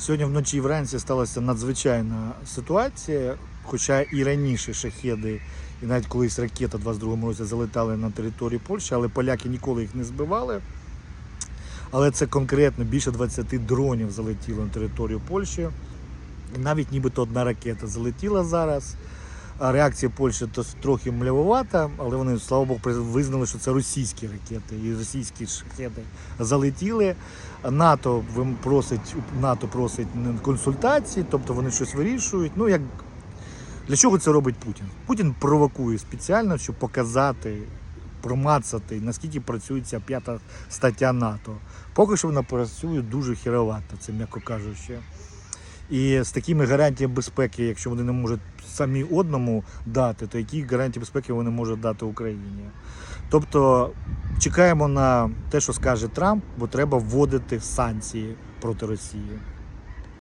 Сьогодні вночі і вранці сталася надзвичайна ситуація, хоча і раніше шахеди, і навіть колись ракета в 22-му році залетали на територію Польщі, але поляки ніколи їх не збивали. Але це конкретно більше 20 дронів залетіло на територію Польщі. Навіть нібито одна ракета залетіла зараз. Реакція Польщі то трохи млявувата, але вони, слава Богу, визнали, що це російські ракети і російські шахеди залетіли. НАТО просить, НАТО просить консультації, тобто вони щось вирішують. Ну, як для чого це робить Путін? Путін провокує спеціально, щоб показати, промацати, наскільки працює ця п'ята стаття НАТО. Поки що вона працює дуже херовато, це м'яко кажучи. І з такими гарантіями безпеки, якщо вони не можуть самі одному дати, то які гарантії безпеки вони можуть дати Україні? Тобто чекаємо на те, що скаже Трамп, бо треба вводити санкції проти Росії.